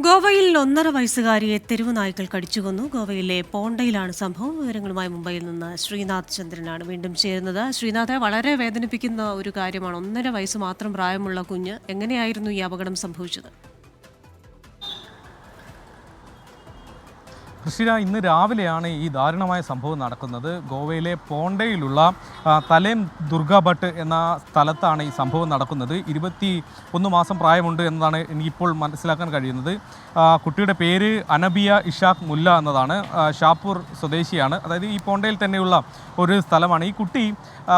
ഗോവയിൽ ഒന്നര വയസ്സുകാരിയെ തെരുവ് നായ്ക്കൾ കടിച്ചുകൊന്നു ഗോവയിലെ പോണ്ടയിലാണ് സംഭവം. വിവരങ്ങളുമായി മുംബൈയിൽ നിന്ന് ശ്രീനാഥ് ചന്ദ്രനാണ് വീണ്ടും ചേരുന്നത്. ശ്രീനാഥെ വളരെ വേദനിപ്പിക്കുന്ന ഒരു കാര്യമാണ്. ഒന്നര വയസ്സ് മാത്രം പ്രായമുള്ള കുഞ്ഞ് എങ്ങനെയായിരുന്നു ഈ അപകടം സംഭവിച്ചത്? കൃഷിര ഇന്ന് രാവിലെയാണ് ഈ ദാരുണമായ സംഭവം നടക്കുന്നത്. ഗോവയിലെ പോണ്ടയിലുള്ള തലേം ദുർഗ ഭട്ട് എന്ന സ്ഥലത്താണ് ഈ സംഭവം നടക്കുന്നത്. ഇരുപത്തി ഒന്ന് മാസം പ്രായമുണ്ട് എന്നതാണ് എനിക്കിപ്പോൾ മനസ്സിലാക്കാൻ കഴിയുന്നത്. കുട്ടിയുടെ പേര് അനബിയ ഇഷാഖ് മുല്ല എന്നതാണ്. ഷാപ്പൂർ സ്വദേശിയാണ്. അതായത് ഈ പോണ്ടയിൽ തന്നെയുള്ള ഒരു സ്ഥലമാണ്. ഈ കുട്ടി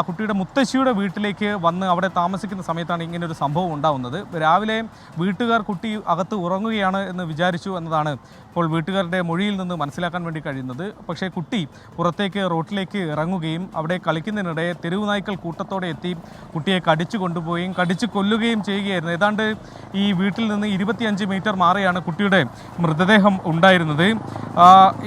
കുട്ടിയുടെ മുത്തശ്ശിയുടെ വീട്ടിലേക്ക് വന്ന് അവിടെ താമസിക്കുന്ന സമയത്താണ് ഇങ്ങനെ ഒരു സംഭവം ഉണ്ടാവുന്നത്. രാവിലെ വീട്ടുകാർ കുട്ടി അകത്ത് ഉറങ്ങുകയാണ് എന്ന് വിചാരിച്ചു എന്നതാണ് ഇപ്പോൾ വീട്ടുകാരുടെ മൊഴിയിൽ നിന്ന് മനസ്സിലാക്കാൻ വേണ്ടി കഴിയുന്നത്. പക്ഷേ കുട്ടി പുറത്തേക്ക് റോട്ടിലേക്ക് ഇറങ്ങുകയും അവിടെ കളിക്കുന്നതിനിടെ തെരുവ് നായ്ക്കൾ കൂട്ടത്തോടെ എത്തി കുട്ടിയെ കടിച്ചു കൊണ്ടുപോവുകയും കടിച്ചു കൊല്ലുകയും ചെയ്യുകയായിരുന്നു. ഏതാണ്ട് ഈ വീട്ടിൽ നിന്ന് ഇരുപത്തിയഞ്ച് മീറ്റർ മാറിയാണ് കുട്ടിയുടെ മൃതദേഹം ഉണ്ടായിരുന്നത്.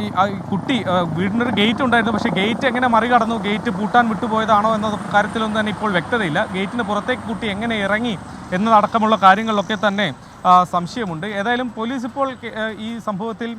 ഈ കുട്ടി വീടിനൊരു ഗേറ്റ് ഉണ്ടായിരുന്നു. പക്ഷേ ഗേറ്റ് എങ്ങനെ മറികടന്നു? ഗേറ്റ് പൂട്ടാൻ വിട്ടുപോയതാണോ എന്ന കാര്യത്തിലൊന്നും തന്നെ ഇപ്പോൾ വ്യക്തതയില്ല. ഗേറ്റിന് പുറത്തേക്ക് കുട്ടി എങ്ങനെ ഇറങ്ങി എന്നതടക്കമുള്ള കാര്യങ്ങളിലൊക്കെ തന്നെ സംശയമുണ്ട്. ഏതായാലും പോലീസ് ഇപ്പോൾ ഈ സംഭവത്തിൽ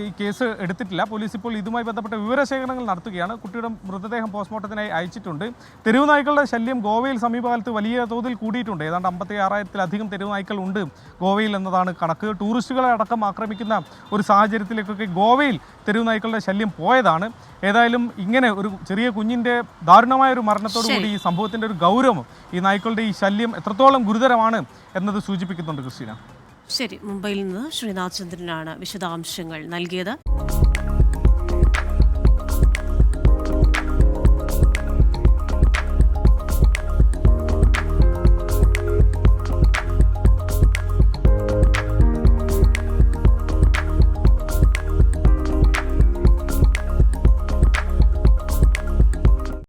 ഈ കേസ് എടുത്തിട്ടില്ല. പോലീസ് ഇപ്പോൾ ഇതുമായി ബന്ധപ്പെട്ട വിവരശേഖരണങ്ങൾ നടത്തുകയാണ്. കുട്ടിയുടെ മൃതദേഹം പോസ്റ്റ്മോർട്ടത്തിനായി അയച്ചിട്ടുണ്ട്. തെരുവ് നായ്ക്കളുടെ ശല്യം ഗോവയിൽ സമീപകാലത്ത് വലിയ തോതിൽ കൂടിയിട്ടുണ്ട്. ഏതാണ്ട് അമ്പത്തി ആറായിരത്തിലധികം തെരുവ് നായ്ക്കൾ ഉണ്ട് ഗോവയിൽ എന്നതാണ് കണക്ക്. ടൂറിസ്റ്റുകളെ അടക്കം ആക്രമിക്കുന്ന ഒരു സാഹചര്യത്തിലേക്കൊക്കെ ഗോവയിൽ തെരുവ് നായ്ക്കളുടെ ശല്യം പോയതാണ്. ഏതായാലും ഇങ്ങനെ ഒരു ചെറിയ കുഞ്ഞിന്റെ ദാരുണമായ ഒരു മരണത്തോടു കൂടി ഈ സംഭവത്തിന്റെ ഒരു ഗൗരവം ഈ നായ്ക്കളുടെ ഈ ശല്യം എത്രത്തോളം ഗുരുതരമാണ് എന്നത് സൂചിപ്പിക്കുന്നുണ്ട് ക്രിസ്റ്റീന. ശരി മുംബൈയിൽ നിന്ന് ശ്രീനാഥ് ചന്ദ്രനാണ് വിശദാംശങ്ങൾ നൽകിയത്.